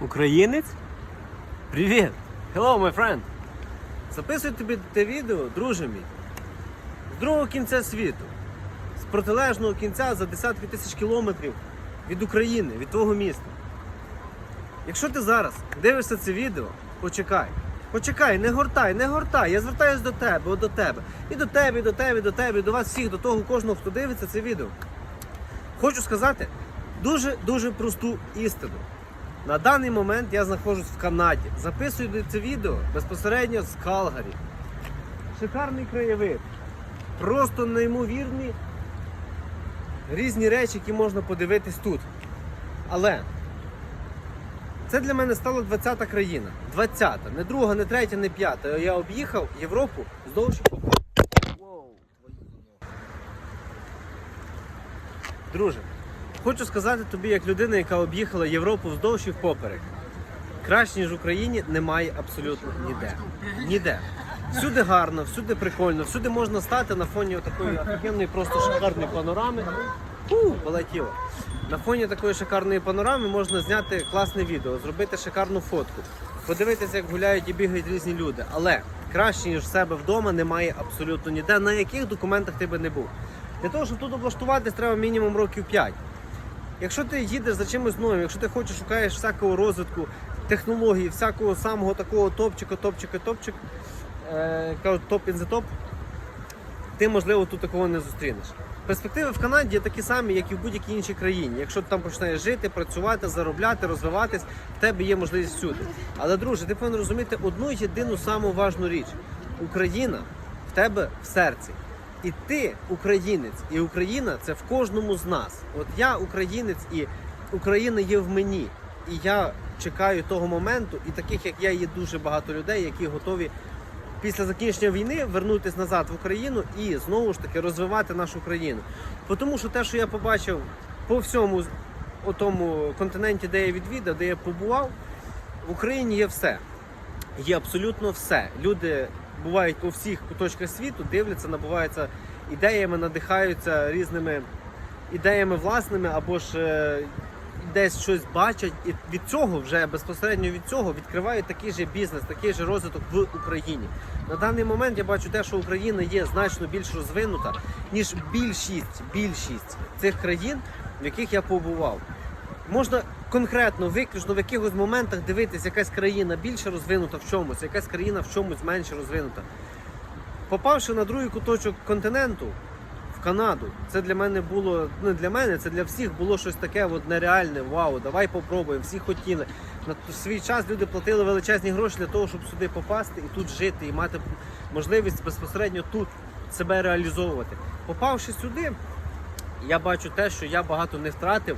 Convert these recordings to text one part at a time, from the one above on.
Українець? Привіт! Hello, my friend! Записую тобі те відео, друже мій, з другого кінця світу, з протилежного кінця за десятки тисяч кілометрів від України, від твого міста. Якщо ти зараз дивишся це відео, почекай. Почекай, не гортай, не гортай. Я звертаюся до тебе, до тебе. І до тебе, і до тебе, і до тебе, і до вас всіх, до того кожного, хто дивиться це відео. Хочу сказати дуже-дуже просту істину. На даний момент я знаходжусь в Канаді. Записую це відео безпосередньо з Калгарі. Шикарний краєвид. Просто неймовірні різні речі, які можна подивитись тут. Але це для мене стала 20-та країна. 20-та. Не друга, не третя, не п'ята. Я об'їхав Європу вздовж. Друже, хочу сказати тобі, як людина, яка об'їхала Європу вздовж і впоперек. Краще, ніж в Україні, немає абсолютно ніде. Ніде. Всюди гарно, всюди прикольно, всюди можна стати на фоні такої офігенної, просто шикарної панорами. Фу, полетіло. На фоні такої шикарної панорами можна зняти класне відео, зробити шикарну фотку, подивитися, як гуляють і бігають різні люди. Але краще, ніж в себе вдома, немає абсолютно ніде, на яких документах ти би не був. Для того, щоб тут облаштуватись, треба мінімум років 5. Якщо ти їдеш за чимось новим, якщо ти хочеш, шукаєш всякого розвитку, технологій, всякого самого такого топчика, топчика, топчик, е, кажуть топ in the top, ти, можливо, тут такого не зустрінеш. Перспективи в Канаді такі самі, як і в будь-якій іншій країні. Якщо ти там починаєш жити, працювати, заробляти, розвиватись, в тебе є можливість всюди. Але, друже, ти повинен розуміти одну єдину саму важну річ: Україна в тебе в серці. І ти українець, і Україна це в кожному з нас. От я українець, і Україна є в мені. І я чекаю того моменту, і таких як я є дуже багато людей, які готові після закінчення війни вернутися назад в Україну і знову ж таки розвивати нашу країну. Тому що те, що я побачив по всьому тому континенті, де я відвідав, де я побував, в Україні є все. Є абсолютно все. Люди бувають по всіх куточках світу, дивляться, набуваються ідеями, надихаються різними ідеями власними або ж е, десь щось бачать, і від цього вже безпосередньо від цього відкривають такий же бізнес, такий же розвиток в Україні. На даний момент я бачу те, що Україна є значно більш розвинута, ніж більшість, більшість цих країн, в яких я побував. Можна конкретно, виключно в якихось моментах дивитися, якась країна більше розвинута в чомусь, якась країна в чомусь менше розвинута. Попавши на другий куточок континенту, в Канаду, це для мене було, не для мене, це для всіх було щось таке от нереальне. Вау, давай попробуємо. Всі хотіли. На свій час люди платили величезні гроші для того, щоб сюди попасти і тут жити, і мати можливість безпосередньо тут себе реалізовувати. Попавши сюди, я бачу те, що я багато не втратив,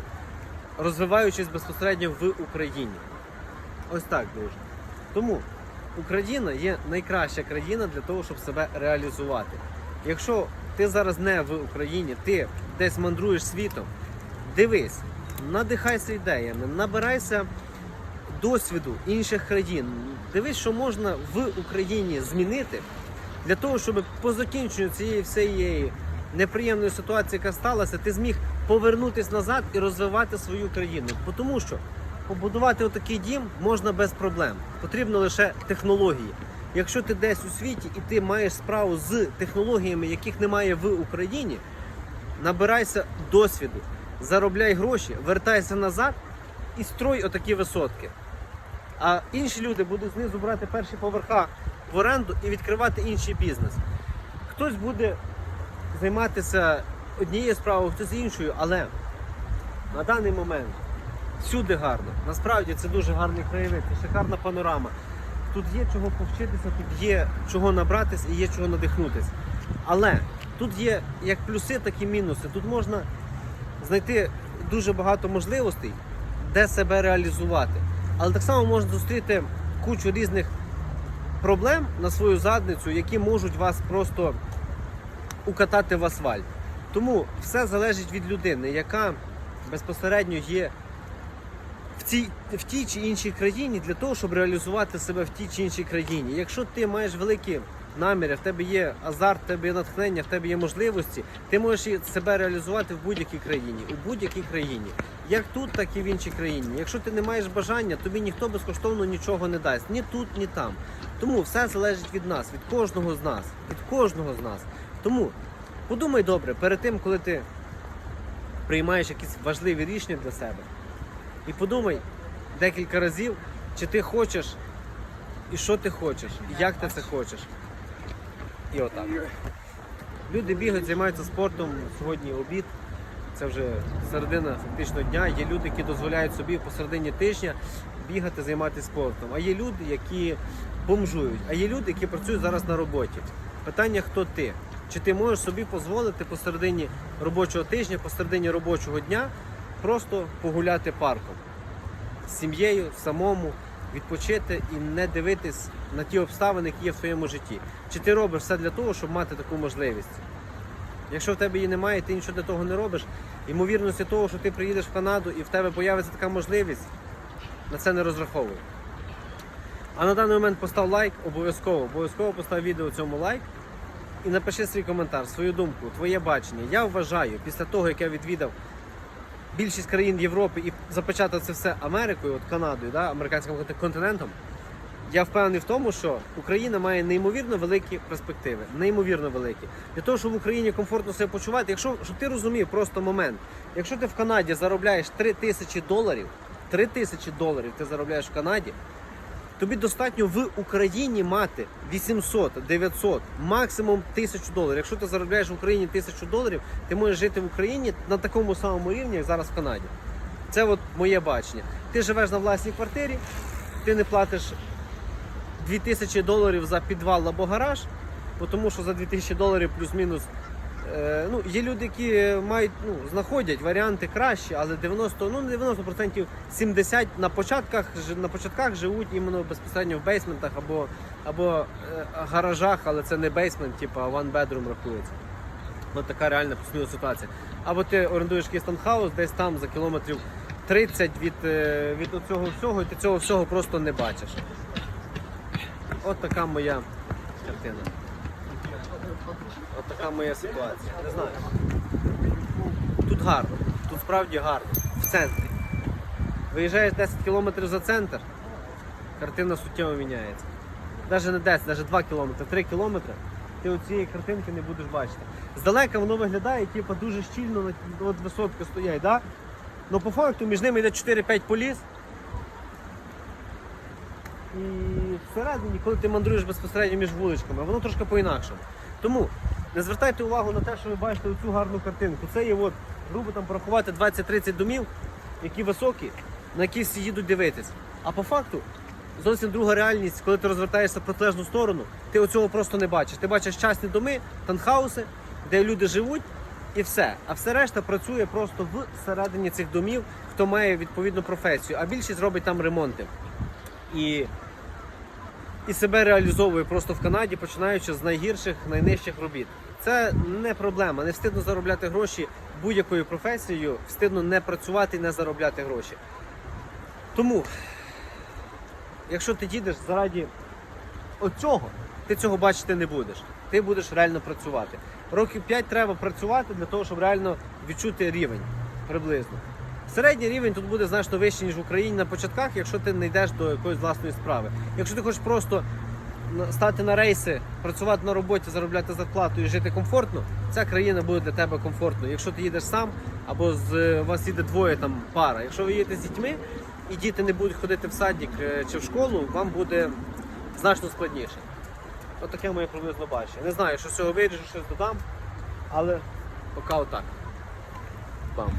розвиваючись безпосередньо в Україні. Ось так, друже. Тому Україна є найкраща країна для того, щоб себе реалізувати. Якщо ти зараз не в Україні, ти десь мандруєш світом, дивись, надихайся ідеями, набирайся досвіду інших країн. Дивись, що можна в Україні змінити для того, щоб по закінченню цієї всієї неприємної ситуації, яка сталася, ти зміг повернутися назад і розвивати свою країну. Тому що побудувати отакий дім можна без проблем. Потрібно лише технології. Якщо ти десь у світі і ти маєш справу з технологіями, яких немає в Україні, набирайся досвіду, заробляй гроші, вертайся назад і строй отакі висотки. А інші люди будуть знизу брати перші поверха в оренду і відкривати інший бізнес. Хтось буде займатися однією справою, хтось іншою, але на даний момент всюди гарно. Насправді це дуже гарний краєвид, це шикарна панорама. Тут є чого повчитися, тут є чого набратись і є чого надихнутися. Але тут є як плюси, так і мінуси. Тут можна знайти дуже багато можливостей, де себе реалізувати. Але так само можна зустріти кучу різних проблем на свою задницю, які можуть вас просто укатати в асфальт. Тому все залежить від людини, яка безпосередньо є в цій, в тій чи іншій країні для того, щоб реалізувати себе в тій чи іншій країні. Якщо ти маєш великі наміри, в тебе є азарт, в тебе є натхнення, в тебе є можливості, ти можеш себе реалізувати в будь-якій країні. У будь-якій країні. Як тут, так і в іншій країні. Якщо ти не маєш бажання, тобі ніхто безкоштовно нічого не дасть. Ні тут, ні там. Тому все залежить від нас, від кожного з нас, від кожного з нас. Тому подумай добре, перед тим, коли ти приймаєш якісь важливі рішення для себе. І подумай декілька разів, чи ти хочеш, і що ти хочеш, і як ти це хочеш. І отак. Люди бігають, займаються спортом. Сьогодні обід. Це вже середина фактично дня. Є люди, які дозволяють собі посередині тижня бігати, займатися спортом. А є люди, які бомжують, а є люди, які працюють зараз на роботі. Питання, хто ти? Чи ти можеш собі дозволити посередині робочого тижня, посередині робочого дня просто погуляти парком з сім'єю самому, відпочити і не дивитись на ті обставини, які є в твоєму житті. Чи ти робиш все для того, щоб мати таку можливість? Якщо в тебе її немає, ти нічого для того не робиш. Ймовірності того, що ти приїдеш в Канаду і в тебе появиться така можливість, на це не розраховуй. А на даний момент постав лайк, обов'язково, обов'язково постав відео цьому лайк і напиши свій коментар, свою думку, твоє бачення. Я вважаю, після того, як я відвідав більшість країн Європи і запечатав це все Америкою, от Канадою, да, американським континентом, я впевнений в тому, що Україна має неймовірно великі перспективи, неймовірно великі. Для того, щоб в Україні комфортно себе почувати, якщо щоб ти розумів просто момент, якщо ти в Канаді заробляєш 3 тисячі доларів, 3 тисячі доларів ти заробляєш в Канаді, тобі достатньо в Україні мати 800, 900, максимум 1000 доларів. Якщо ти заробляєш в Україні 1000 доларів, ти можеш жити в Україні на такому самому рівні, як зараз в Канаді. Це от моє бачення. Ти живеш на власній квартирі, ти не платиш 2000 доларів за підвал або гараж, тому що за 2000 доларів плюс-мінус. Е, Ну, є люди, які мають, ну, знаходять варіанти кращі, але 90, ну не 90%, 70 на початках, на початках живуть іменно безпосередньо в бейсментах або, або е, гаражах, але це не бейсмент, типу one bedroom рахується. Ось така реальна плюс ситуація. Або ти орендуєш якийсь десь там за кілометрів 30 від, е, від цього всього, і ти цього всього просто не бачиш. От така моя картина. От така моя ситуація. Не знаю. Тут гарно, тут справді гарно, в центрі. Виїжджаєш 10 кілометрів за центр, картина суттєво міняється. Навіть не 10, навіть 2 кілометри, 3 кілометри, ти цієї картинки не будеш бачити. Здалека воно виглядає, типу, дуже щільно, от висотка стоять, да? Ну по факту між ними йде 4-5 поліс. І всередині, коли ти мандруєш безпосередньо між вуличками, воно трошки по-інакшому. Тому не звертайте увагу на те, що ви бачите оцю гарну картинку. Це є, от, грубо там порахувати 20-30 домів, які високі, на які всі їдуть дивитись. А по факту зовсім друга реальність, коли ти розвертаєшся в протилежну сторону, ти оцього просто не бачиш. Ти бачиш частні доми, танхауси, де люди живуть, і все. А все решта працює просто всередині цих домів, хто має відповідну професію, а більшість робить там ремонти. І, і себе реалізовує просто в Канаді, починаючи з найгірших, найнижчих робіт. Це не проблема. Не встидно заробляти гроші будь-якою професією, встидно не працювати і не заробляти гроші. Тому, якщо ти їдеш заради оцього, ти цього бачити не будеш. Ти будеш реально працювати. Років 5 треба працювати для того, щоб реально відчути рівень приблизно. Середній рівень тут буде значно вищий, ніж в Україні на початках, якщо ти не йдеш до якоїсь власної справи. Якщо ти хочеш просто стати на рейси, працювати на роботі, заробляти зарплату і жити комфортно, ця країна буде для тебе комфортною. Якщо ти їдеш сам або з вас їде двоє там пара. Якщо ви їдете з дітьми і діти не будуть ходити в садик е, чи в школу, вам буде значно складніше. От таке моє приблизно бачення. Не знаю, що з цього виріжу, щось додам, але поки отак. Бам.